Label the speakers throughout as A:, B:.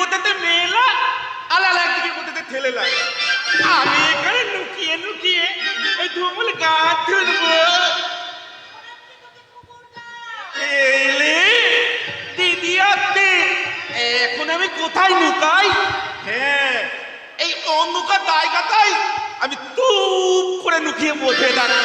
A: বোতাতে মেলা আর আর একদিকে বোতাতে ঠেলেলা আমি এখানে লুকিয়ে লুকিয়ে এই ধুমুল গাছ ধরবো দিদি আত্মে, এখন আমি কোথায় লুকাই? হ্যাঁ এই অন্ধকার জায়গাটাই আমি তুপ করে লুকিয়ে বসে থাকি।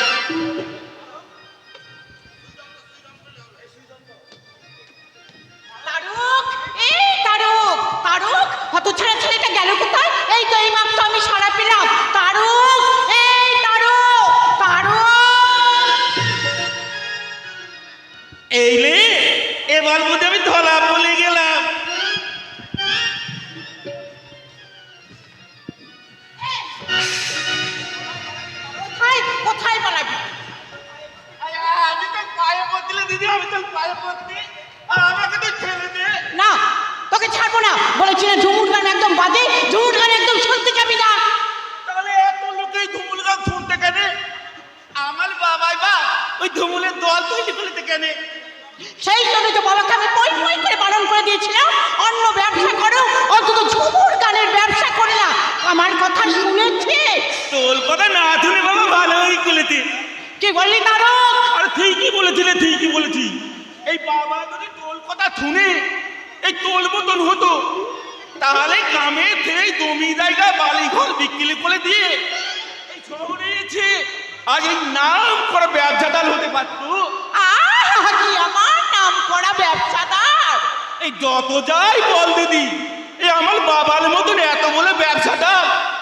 B: এই
A: বাবা যদি তোর কথা শুনে এই তোল মতন হতো তাহলে গ্রামে থেকে জমি জায়গা বাড়ি ঘর বিক্রি করে দিয়ে এই শহরে এসে আজ এই নাম করা ব্যবসাদার হতে পারতো।
B: আমার নাম করা ব্যবসাদার
A: এই যত যাই বল দিদি এই আমার বাবার মতন এত বলে ব্যবসাটা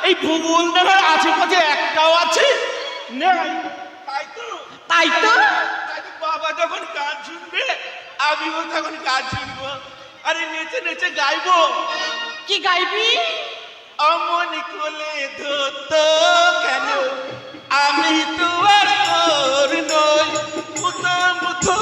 A: এই ভুবন দেখার আশেপাশে একটাও আছে নেই। তাই তো?
B: তাই তো
A: বাবা যখন গান শুনবে আমিও তখন গান শুনব। আরে নেচে নেচে গাইবো।
B: কি গাইবি?
A: অমনি কোলে ধরত কেন? আমি তো আর তোর নই। মুতো মুতো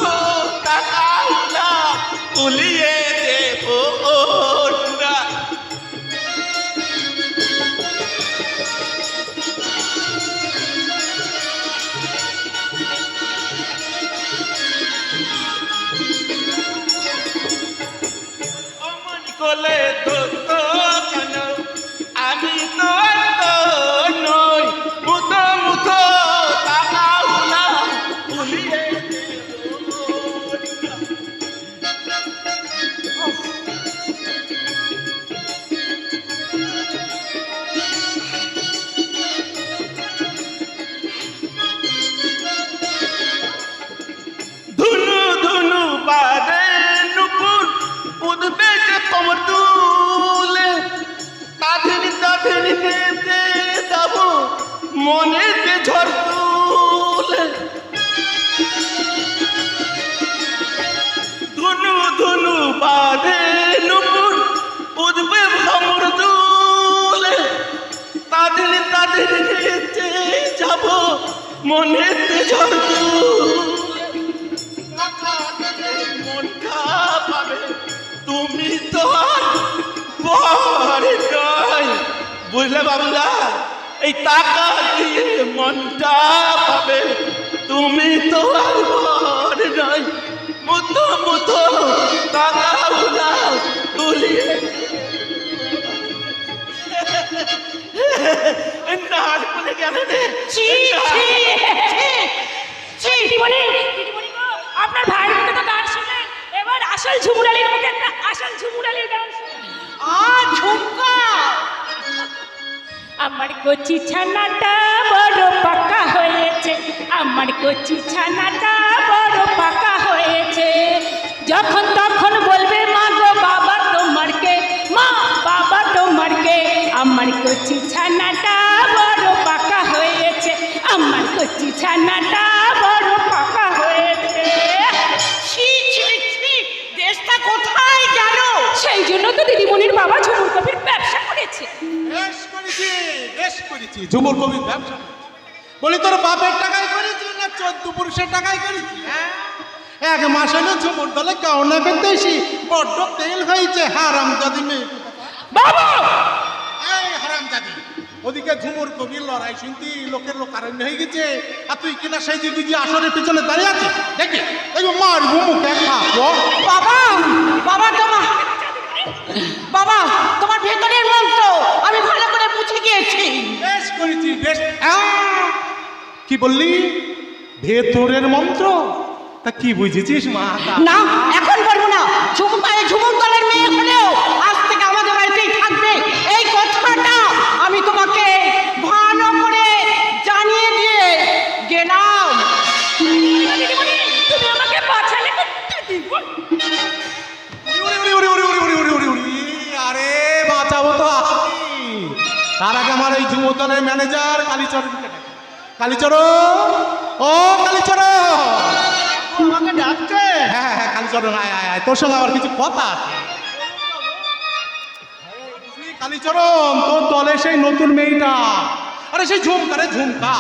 A: বাবুরা এই টাকা দিয়ে মনটা পাবে। তুমি তো আর নয় মুতো মুতো টাকা তুলিয়ে নাচ বলে
C: আপনার ভাইয়ের মুখে তো গান শুনলেন। এবার আসল ঝুমুরালির মুখে একটা কচি ছানাটা বড় পাকা হয়েছে। আমার কচি ছানাটা বড় পাকা হয়েছে। যখন তখন বলবে মা গো বাবা তোমারকে মা বাবা তোমারকে আমার কচি ছানাটা বড় পাকা হয়েছে। আমার কচি ছানাটা বড় পাকা হয়েছে।
B: দেশটা কোথায় গেল?
C: সেই জন্য তো দিদিমণির বাবা ঝুমুর কবির ব্যবসা করেছে।
D: করেছি। করেছি ঝুমুর কবির ব্যবসা। বলি তোর বাপের টাকায় করেছি না চোদ্দ পুরুষের টাকায় করেছি? হ্যাঁ। এক মাস হলো ঝুমুর দলে কেউ না বড্ড তেল হয়েছে হারাম দাদি মেয়ে।
C: বাবা!
D: এই হারাম দাদি ওদিকে ঝুমুর কবির লড়াই শুনতি লোকের লোক কারণ হয়ে গেছে। আর তুই কিনা সেই যে দিদি আসরের পিছনে দাঁড়িয়ে আছিস? দেখি দেখো মার মুখে খাব
B: বাবা বাবা তোমার করেছি।
D: করেছি কি বললি? ভেতরের মন্ত্র? তা কি বুঝেছিস মা?
E: না এখন
D: তার আগে আমার এই যুবদলের ম্যানেজার কালীচরণ কালীচরণ? ও কালীচরণ!
F: আমাকে ডাকছে?
D: হ্যাঁ হ্যাঁ হ্যাঁ কালীচরণ আয় আয় আয়। তোর সঙ্গে আমার কিছু কথা আছে? কালীচরণ তোর দলে সেই নতুন মেয়েটা। আরে সেই ঝুমকা রে ঝুমকা।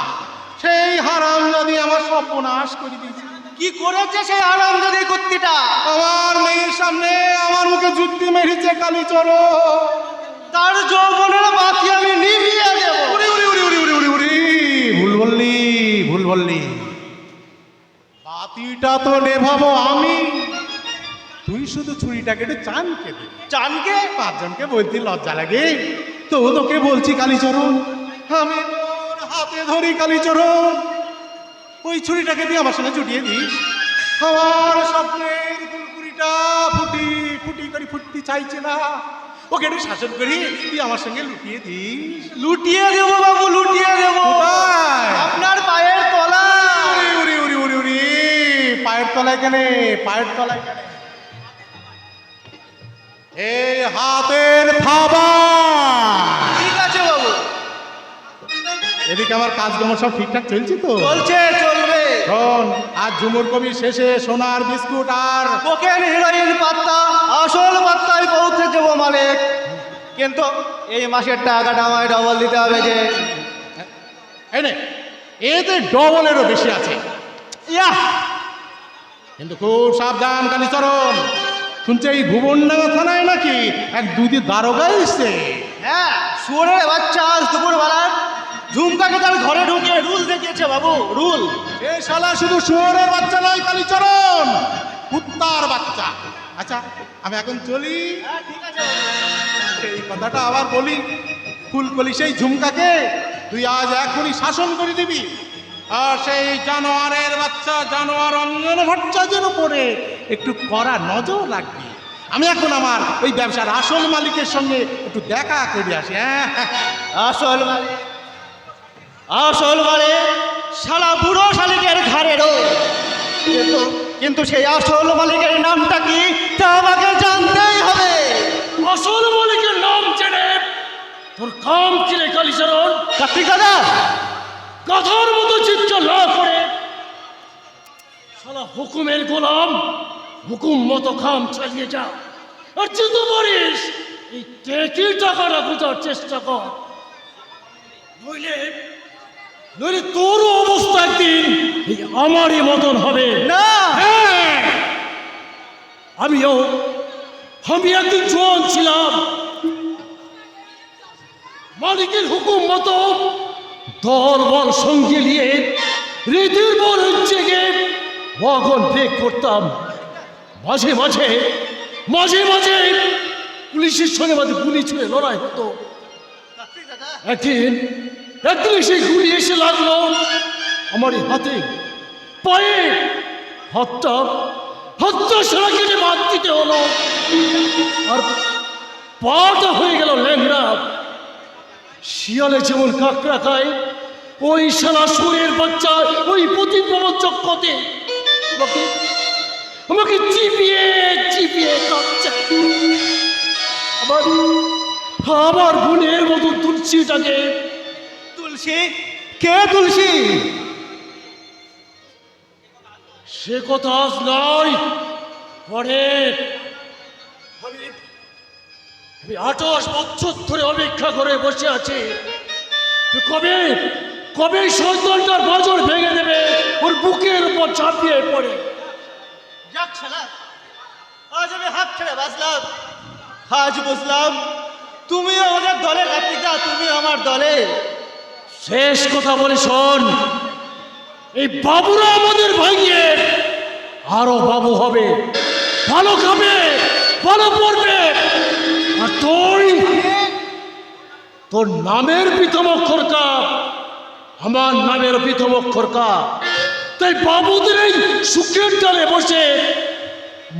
D: সেই হারাম যদি আমার সর্বনাশ করে দিয়েছে।
F: কি করেছে সেই আনন্দের কুত্তিটা?
D: আমার মেয়ের সামনে আমার মুখে যুক্তি মেরেছে কালীচরণ।
F: তার যৌবনের বাকি আমি নিভিয়ে দেব।
D: উরি উরি উরি উরি উরি উরি উরি ভুল বললি ভুল বললি বাতিটা তো নেভাবো আমি। তুই শুধু ছুরিটাকে একটু চানকে দে।
F: চানকে?
D: পাঁচজনকে বলতে লজ্জা লাগে। তো তোকে বলছি কালীচরণ। আমি তোর হাতে ধরি কালীচরণ। ওই ছুরিটাকে দিয়ে আমার সঙ্গে জুটিয়ে দিস। আমার স্বপ্নের ফুলকুড়িটা ফুটি ফুটি করে ফুটতে চাইছে না। ওকে একটু শাসন করি। তুই আমার সঙ্গে লুটিয়ে দিস।
F: লুটিয়ে দেবো বাবু লুটিয়ে দেবো। আপনার পায়ের তলা
D: উরি উরি উরি উরি পায়ের তলায় কেন? পায়ের তলায় কেন? এই হাতের থাবা।
F: ঠিক আছে বাবু।
D: এদিকে আমার কাজকর্ম সব ঠিকঠাক চলছে তো?
F: চলছে চলবে।
D: শোন আজ ঝুমুর কবি শেষে সোনার বিস্কুট আর
F: কোকেন হিরোইন পাত্তা আসল পাত্তায় পৌঁছে দেবো মালিক। কিন্তু এই মাসের টাকাটা আমায় ডবল দিতে হবে যে।
D: এই নে এতে ডবলেরও বেশি আছে।
F: ইয়া
D: কিন্তু খুব সাবধান কালীচরণ শুনছে এই ভুবনডাঙ্গা থানায় নাকি এক দুদি দারোগা এসছে?
F: হ্যাঁ শুয়োরের বাচ্চা আজ দুপুর বেলার ঝুমকাকে তার ঘরে ঢুকিয়ে রুল দেখিয়েছে বাবু রুল।
D: এ শালা শুধু শুয়োরের বাচ্চা নয় কালীচরণ। কুত্তার বাচ্চা। আচ্ছা আমি এখন চলি।
F: হ্যাঁ
D: এই কথাটা আবার বলি। ফুলকলি সেই ঝুমকাকে তুই আজ এখনই শাসন করে দিবি। আর সেই জানোয়ারের বাচ্চা জানোয়ার অঞ্জন ভট্টাচার্যের উপরে একটু কড়া নজর রাখবি। আমি এখন আমার ওই ব্যবসার আসল মালিকের সঙ্গে একটু দেখা করে আসি হ্যাঁ?
F: আসল মানে আসল মানে শালা বুড়ো শালিকের ঘাড়ে রো কিন্তু কিন্তু সেই আসল মালিকের নামটা কি তা আমাকে জানতেই হবে।
G: আসল মালিকের নাম জেনে তোর কাম কিরে কালীচরণ?
F: কার্তিক দাদা।
G: গাধার মতো চিত্র না করে শালা হুকুমের গোলাম হুকুম মতো খাম চালিয়ে যা। আর যেতে পারিস এই টেকি টাকাটা বোঝার চেষ্টা কর। নইলে নইলে তোরও অবস্থা একদিন আমারই মতন হবে।
F: না।
G: হ্যাঁ। আমিও আমি একদিন জোয়ান ছিলাম। মালিকের হুকুম মতো দল বল সঙ্গে নিয়ে রীতির বল জেগে ওয়াগন ব্রেক করতাম। মাঝে মাঝে মাঝে মাঝে পুলিশের সঙ্গে মাঝে গুলি ছুঁড়ে লড়াই হতো।
F: দাদা।
G: একদিন একদিন সেই গুলি এসে লাগল। আমার হাতে, পায়ে হাতটা হাতটা সারা কেটে বাদ দিতে হলো। আর পাটা হয়ে গেল ল্যাংড়া। শিয়ালে যেমন কাঁকড়া খায়, ওই সারা সুরের বাচ্চা, ওই প্রতিপ্রবঞ্চক কতে আমাকে আমাকে চিপিয়ে চিপিয়ে কাঁপছে। আবার আমার বোনের মতো তুলসীটাকে
F: তুলসী? কে তুলসী?
G: সে কথা আজ নয়। পরে আমি আমি আঠাশ বছর ধরে অপেক্ষা করে বসে আছি। কবে কবে সন্তানটার বাজর ভেঙে দেবে? ওর বুকের উপর চাপিয়ে পড়ে।
F: যাক শালা আজ আমি হাত ছেড়ে বাঁচলাম। আজ বুঝলাম তুমি আমাদের দলে কার্তিকা তুমি আমার দলে
G: শেষ কথা বলে শোন। এই বাবুরা আমাদের ভাইয়ে আরও বাবু হবে। ভালো খাবে ভালো পড়বে। আর তুই তোর নামের প্রথম অক্ষর কাপ আমার নামের প্রথম অক্ষর কা তাই বাবুদের এই সুখের ডালে বসে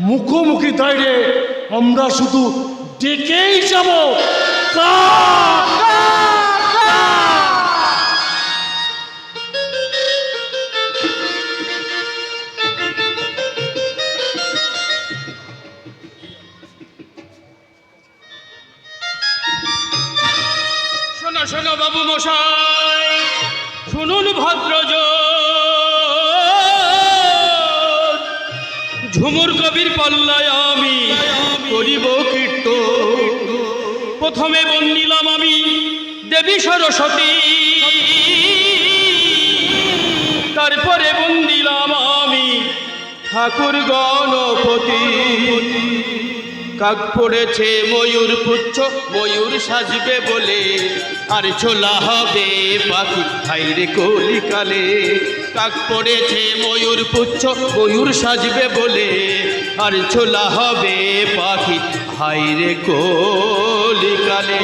G: মুখোমুখি দাঁড়িয়ে আমরা শুধু ডেকেই যাব। কা কা, কা।
H: বাবু মশাই, শুনুন ভদ্রজ ঝুমুর কবির পাল্লায় আমি করিব কীর্ত। প্রথমে বন্দিলাম আমি দেবী সরস্বতী। তারপরে বন্দিলাম আমি ঠাকুর গণপতি। কাক পড়েছে ময়ূর পুচ্ছ ময়ূর সাজবে বলে। আর ছোলা হবে পাখি হাইরে কলিকালে। কাক পড়েছে ময়ূর পুচ্ছ ময়ূর সাজবে বলে। আর ছোলা হবে পাখি হাইরে কলিকালে।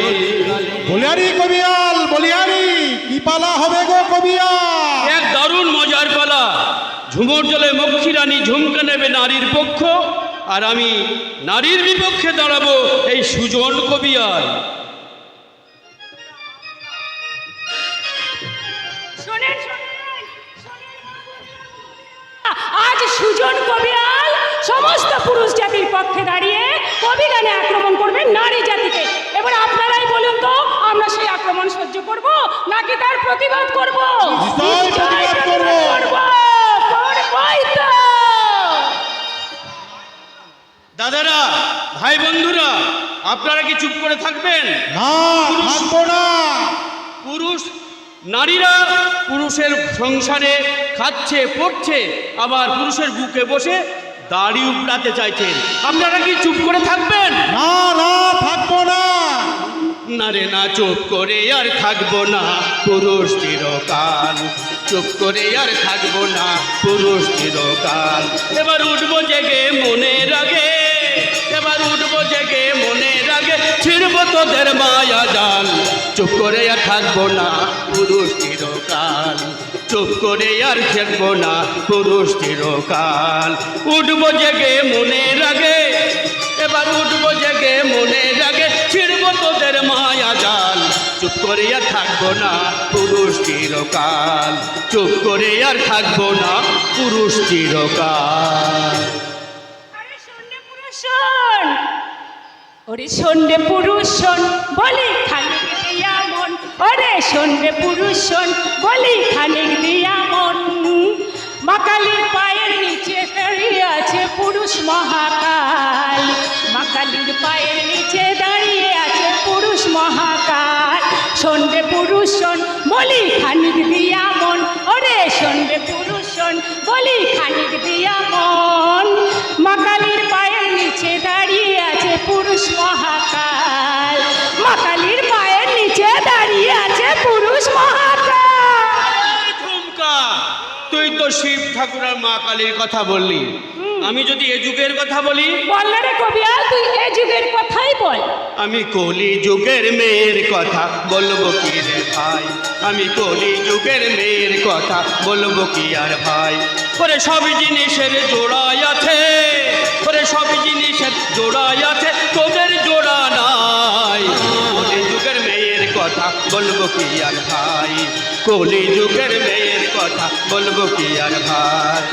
D: বলিয়ারি কবিয়াল বলিয়ারি কি পালা হবে গো কবিয়াল?
H: এক দারুণ মজার পালা। ঝুমুর জলে মক্ষী রানী ঝুমকে নেবে নারীর পক্ষ। আর আমি নারীর বিপক্ষে দাঁড়াবো এই সুজন
C: শোনেন, শোনেন। আজ সুজন কবিয়াল সমস্ত পুরুষ জাতির পক্ষে দাঁড়িয়ে কবি গানে আক্রমণ করবে নারী জাতিকে এবার আপনারাই বলুন তো আমরা সেই আক্রমণ সহ্য করব নাকি তার প্রতিবাদ করব
D: নিশ্চয়ই
C: নিশ্চয়ই
D: প্রতিবাদ করব।
C: করব করবই তো
H: দাদারা ভাই বন্ধুরা আপনারা কি চুপ করে থাকবেন?
D: না থাকব না।
H: পুরুষ নারীরা পুরুষের সংসারে খাচ্ছে পড়ছে আবার পুরুষের বুকে বসে দাড়ি উপড়াতে চাইছেন। আপনারা কি চুপ করে থাকবেন?
D: না না থাকব না।
H: না রে না চুপ করে আর থাকব না। পুরুষ চিরকাল চুপ করে আর থাকব না। পুরুষ চিরকাল। এবার উঠবো জেগে মনে রাগে। এবার উঠবো জেগে, মনে রাগে। ছিড়বো তোদের মায়া জাল। চুপ করে আর থাকব না পুরুষ চিরকাল। চুপ করে আর থাকব না পুরুষ চিরকাল। উঠবো জেগে, মনে রাগে। এবার উঠবো জেগে, মনে রাগে। ছিড়বো তোদের মায়া জাল। চুপ করে আর থাকব না পুরুষ চিরকাল। চুপ করে আর থাকব না পুরুষ চিরকাল।
C: ওরে শোন রে পুরুষ শোন, বলি খানিক দিয়া মন। ওরে শোন রে পুরুষ শোন, বলি খানিক দিয়া মন। মাকালির পায়ের নিচে দাঁড়িয়ে আছে পুরুষ মহাকাল। মাকালির পায়ের নিচে দাঁড়িয়ে আছে পুরুষ মহাকাল। শোন রে পুরুষ
H: শিব ঠাকুরের মা কালীর কথা বললি। আমি যদি এ যুগের কথা বলি?
C: বললে রে কবিয়াল তুই এ যুগের কথাই বল।
H: আমি কলি যুগের মেয়ের কথা বলব কি রে ভাই? আমি কলি যুগের মেয়ের কথা বলব কি আর ভাই? ওরে সব জিনিসের জোড়াই আছে ওরে সব জিনিসের জোড়াই আছে তোদের জোড়া নাই। যুগের মেয়ের কথা বলব কি আর ভাই? কলি যুগের মেয়ের কথা বলব কি আর ভাই?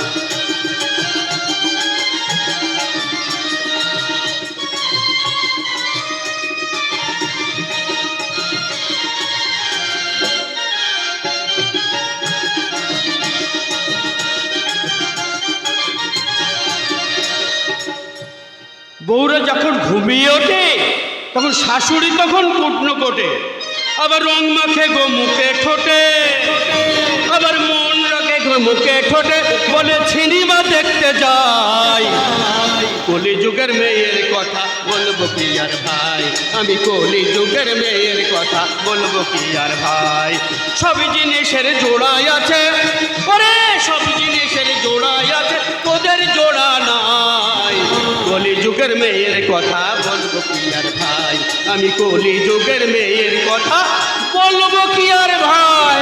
H: বউরা যখন ঘুমিয়ে ওঠে, তখন শাশুড়ি তখন কুটনো কোটে। আবার রং মাখে গো মুখে ঠোঁটে। আবার মন রাখে গো মুখে ঠোঁটে। বলে, সিনেমা দেখতে যাই। কলি যুগের মেয়ের কথা বলব কি আর ভাই? আমি কলি যুগের মেয়ের কথা বলব কি আর ভাই? সব জিনিসের জোড়াই আছে। ওরে, সব জিনিসের জোড়াই আছে। তোদের জোড়া নাই। কলি যুগের মেয়ের কথা বলব কি আর ভাই? আমি কলি যুগের মেয়ের কথা বলব কি আর ভাই?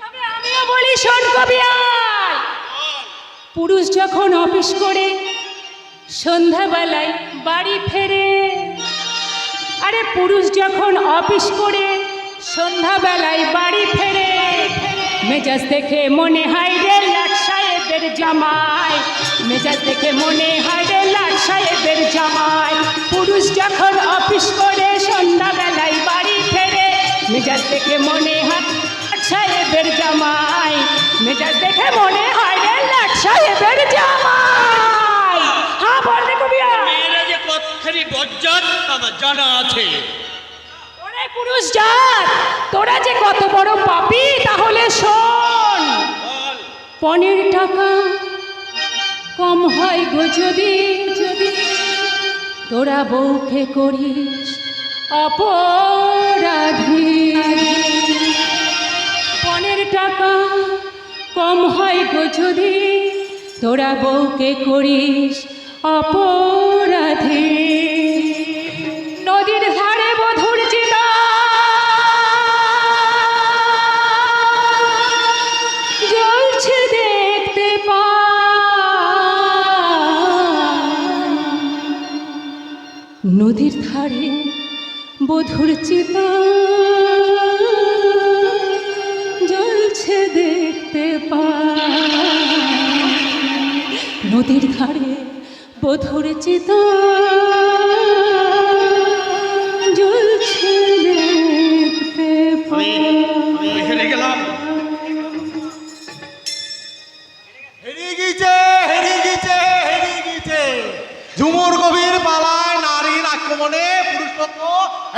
C: তবে আমিও বলি, শোন পুরুষ যখন অফিস করে, সন্ধ্যাবেলায় বাড়ি ফেরে। আরে, পুরুষ যখন অফিস করে, সন্ধ্যাবেলায় বাড়ি ফেরে। মেজাজ দেখে মনে হয় সাহেবের জামাই। মেজাজ দেখে মনে হয় রে লাট সাহেবের জামাই। পুরুষ যখন অফিস করে সন্ধ্যাবেলায় বাড়ি ফেরে মেজাজ দেখে মনে হয় সাহেবের জামাই। মেজাজ দেখে মনে হয় রে লাট সাহেবের জামাই। হ্যাঁ বল রে কবিয়া।
G: মেয়েরা যে কতখানি বজ্জাত আমার জানা আছে।
C: ওরে পুরুষ জাত তোরা যে কত বড় পাপি তাহলে পনেরো টাকা কম হয় গো যদি যদি তোরা বউকে করিস অপরাধী। পনেরো টাকা কম হয় গো যদি, তোরা বউকে করিস অপরাধী। নদীর ধারে বধুর চিতা জ্বলছে দেখতে পা নদীর ধারে বধুর চিতা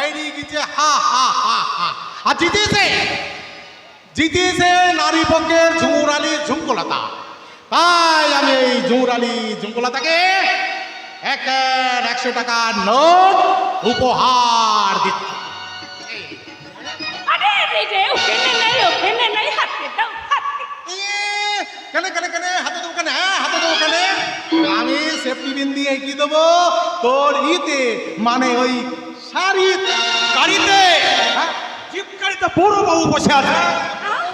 D: হেরিয়ে গিয়েছে হা হা হা হা। আর জিতেছে? জিতেছে নারী পক্ষের ঝুমুর আলী ঝুমকলতা। তাই আমি এই ঝুমুর আলী ঝুমকলতাকে এক একশো টাকার নোট উপহার দিচ্ছি।
C: হাতে দাও হাতে।
D: এ, কেন কেন কেন হাতে দেবো কেন? হ্যাঁ হাতে দেবো কেন? আমি সেফটি বিন দিয়ে কি দেবো? তোর ইতে মানে ওই শাড়িতে গাড়িতে হ্যাঁ? জিপ গাড়িতে বড় বাবু বসে আছে।
C: হ্যাঁ,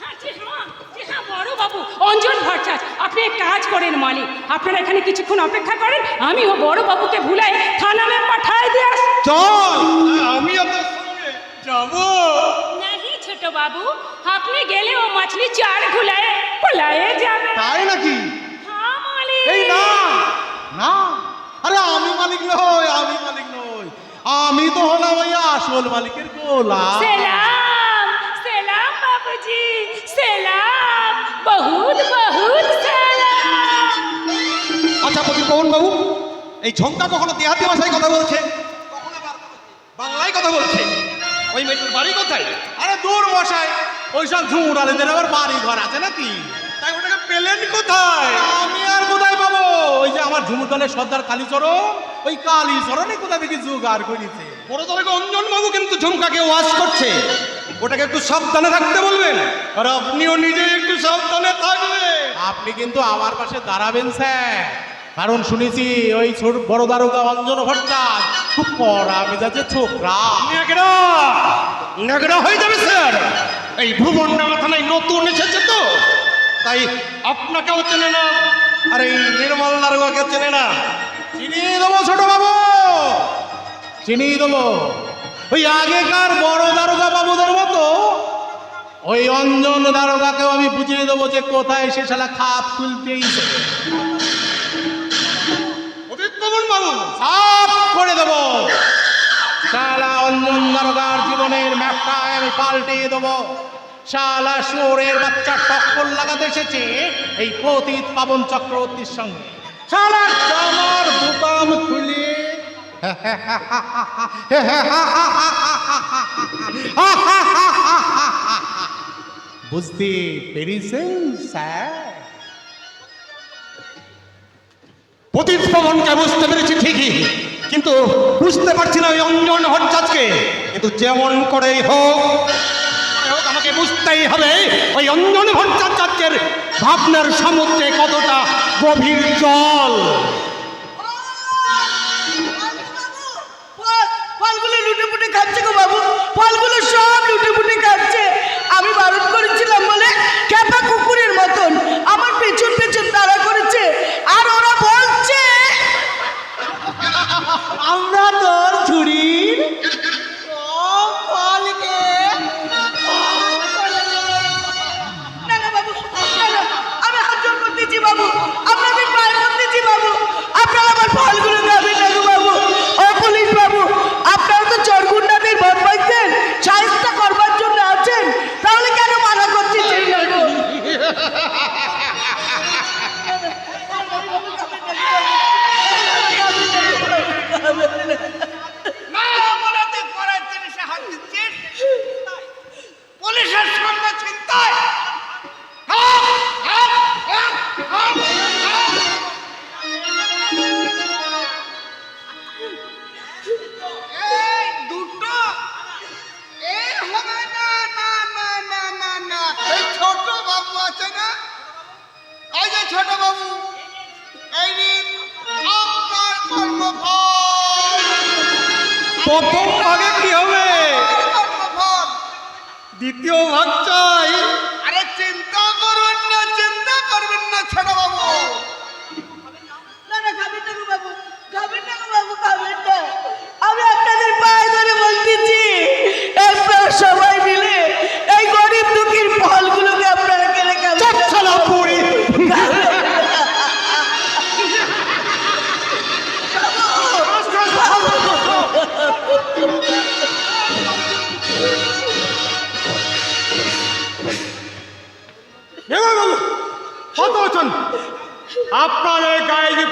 C: হ্যাঁ, বড়বাবু, অঞ্জন ভট্টাচার্য আপনি এক কাজ করেন মালিক। আপনারা এখানে কিছুক্ষণ অপেক্ষা করেন আমি ও বড় বাবুকে ভুলাই থানামে পাঠায় দিয়ে আস
D: চল
G: আমি আপনার সঙ্গে যাব।
C: नहीं ছোট বাবু আপনি গেলে ও মাছলি চার ঘুলায় পলায়ে যাবে।
D: তাই নাকি?
C: হ্যাঁ মালিক।
D: এই না না। আরে আমি মালিক নই আমি মালিক নই। আমি তো হলাম ওই আসল মালিকের গোলা
C: সেলাম সেলাম বাবুজি সেলাম বহুত বহুত সেলাম।
I: আচ্ছা বলছি পবন বাবু এই ঝঙ্কা কখনো দেহাতি ভাষায় কথা বলছে? কখনো বাংলায় কথা বলছে? ওই মেয়েটার বাড়ি কোথায়?
D: আরে দূর বসাই ওইসব ঝুমুর আলীদের আবার বাড়ি ঘর আছে নাকি?
I: তাই ওটাকে পেলেন কোথায়?
D: ওই যে আমার ঝুমুর দলের সর্দার কালীচরণ ওই কালীচরণে কোথা থেকে জোগাড় করেছে?
I: বড় দলে অঞ্জন বাবু কিন্তু ঝুমকাকে ওয়াশ করছে। ওটাকে একটু সাবধানে থাকতে বলবেন। আর আপনিও নিজে একটু সাবধানে থাকবেন।
D: আপনি কিন্তু আমার পাশে দাঁড়াবেন স্যার। কারণ শুনেছি ওই ছোট বড় দারোগা অঞ্জন ভট্টাচ খুব কড়া মেজাজের ছোকরা।
I: নেগড়া নেগড়া হয়ে যাবে স্যার। এই ভুবনডাঙ্গা থানায় নতুন এসেছে তো। তাই আপনাকেও চেনে না। আর এই নির্মল দারোগাকে চেনে না।
D: চিনিয়ে দেবো ছোট বাবু। চিনিয়ে দেবো। ওই আগেকার বড় দারোগা বাবুদের মতো ওই অঞ্জন দারোগাকেও আমি বুঝিয়ে দেবো যে কোথায় সে শালা খাপ খুলতেইছে
I: অদিত বাবু,
D: সাফ করে দেবো। শালা অঞ্জন দারোগার জীবনের ম্যাপটায় আমি পাল্টে দেবো। শালা শুয়োরের বাচ্চা টক্কর লাগাতে এসেছে। এই পতিত পাবন চক্রবর্তীর সঙ্গে। শালা খুলে। বুঝতে পেরেছেন, স্যার?
I: পতিত পবনকে বুঝতে পেরেছি ঠিকই, কিন্তু বুঝতে পারছি না ওই অঞ্জন ভট্টাচকে কিন্তু যেমন করেই হোক বুঝতেই হবে, ওই অঞ্জন ভট্টাচার্যের ভাবনার সমুদ্রে কতটা গভীর জল।
B: ফল- ফলগুলো লুটে পুটে খাচ্ছে গো বাবু ফলগুলো সব লুটে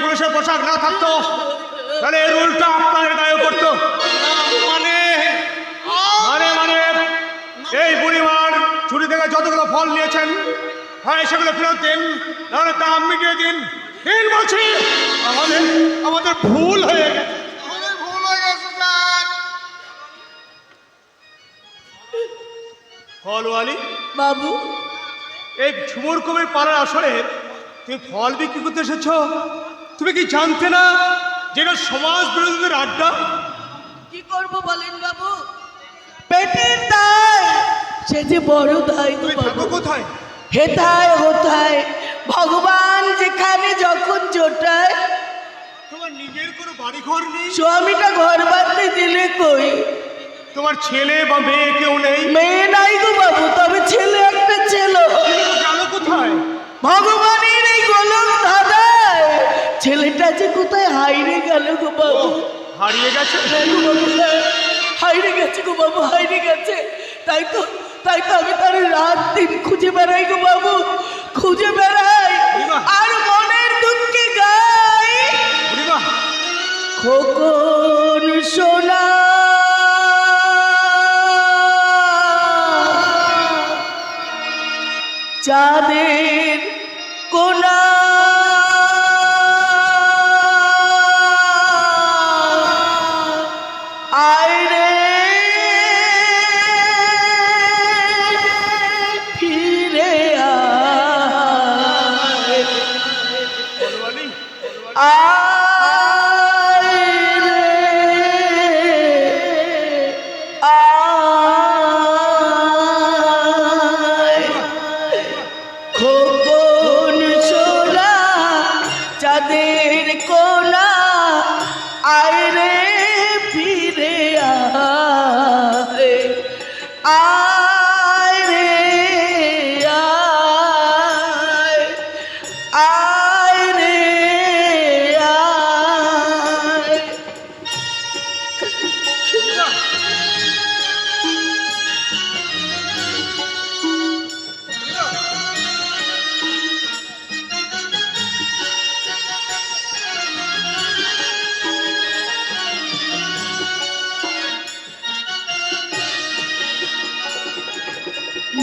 I: পুলিশের পোশাক না থাকতো তাহলে এর উল্টো আপনার গায়ে পড়তো মানে মানে মানে এই বুড়িমার চুরি থেকে যতগুলো ফল নিয়েছেন হয় সেগুলো ফেরত দিন নাহলে দাম মিটিয়ে দিন। দিন বলছি আমাদের আমাদের ভুল হয়ে গেছে।
J: ভুল হয়ে গেছে স্যার।
I: ফলওয়ালি
B: বাবু।
I: এই ঝুমুর কবির পাড়ার আসরে তুমি ফল বিক্রি করতে এসেছ? তুমি কি জানতে না যেটা সমাজ বিরোধীদের আড্ডা?
B: কি করব বলেন বাবু? পেটের দায় সে যে বড় দায়
I: তুমি থাকো কোথায়?
B: হেথায় হোথায় ভগবান যেখানে যখন জোটায়।
I: তোমার নিজের কোনো বাড়ি ঘর নেই?
B: স্বামীটা ঘর বাঁধতে দিলে কই?
I: তোমার ছেলে বা মেয়ে কেউ নেই?
B: মেয়ে নাই গো বাবু তবে ছেলে একটা ছিল।
I: গেল কোথায়?
B: ভগবানের এই গোলক ছেলেটা যে কোথায় হাইরে গেল গো বাবু?
I: হারিয়ে গেছে?
B: হ্যাঁ গো বাবু, হ্যাঁ। হাইরে গেছে গো বাবু হাইরে গেছে। তাই তো তাই তো আমি তার রাত দিন খুঁজে বেড়াই গো বাবু খুঁজে বেড়াই। আর মনের দুঃখে গাই। খোকন সোনা। চাঁদের কোনা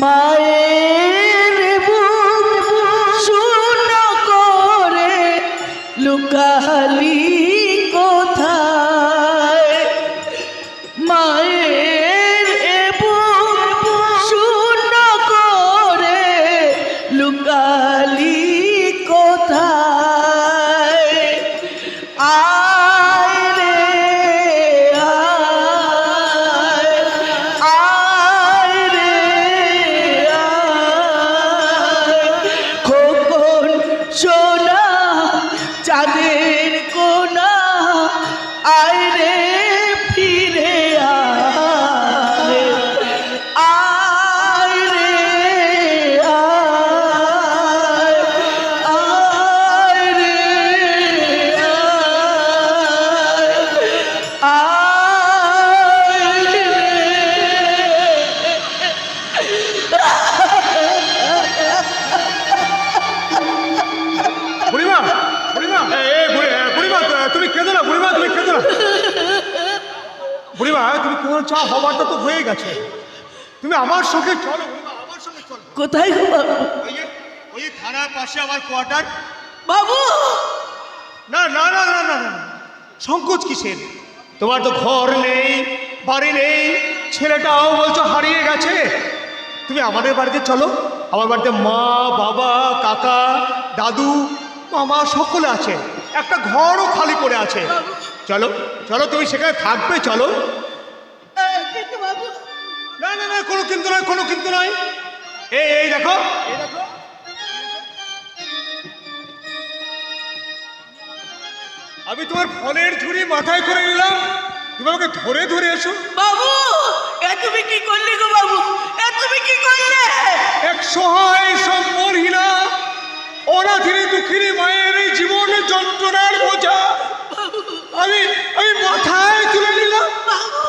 B: মায়ের
I: আমার সঙ্গে চলো আমার সঙ্গে চলো।
B: কোথায় গো বাবু?
I: ওই ওই থানার পাশে আমার কোয়ার্টার।
B: বাবু!
I: না না না না না না না। সংকোচ কিসের? তোমার তো ঘর নেই বাড়ি নেই ছেলেটাও বলছো হারিয়ে গেছে। তুমি আমাদের বাড়িতে চলো। আমার বাড়িতে মা বাবা কাকা দাদু মামা সকলে আছে। একটা ঘরও খালি পড়ে আছে। চলো চলো তুমি সেখানে থাকবে চলো।
B: কিন্তু বাবু
I: না না না কোনো কিন্তু নয় কোনো কিন্তু নয়। এই এই দেখো। আমি তোমার ফলের ঝুড়ি মাথায় করে নিলাম। তুমি আমাকে ধরে ধরে এসো।
B: বাবু এ তুমি কি করলে গো বাবু? এ তুমি কি করলে?
I: এক সহায় সম্মহিলা অনাথিনী দুঃখিনী মায়ের এই জীবন যন্ত্রণার বোঝা। আমি আমি মাথায় তুলে নিলাম। বাবু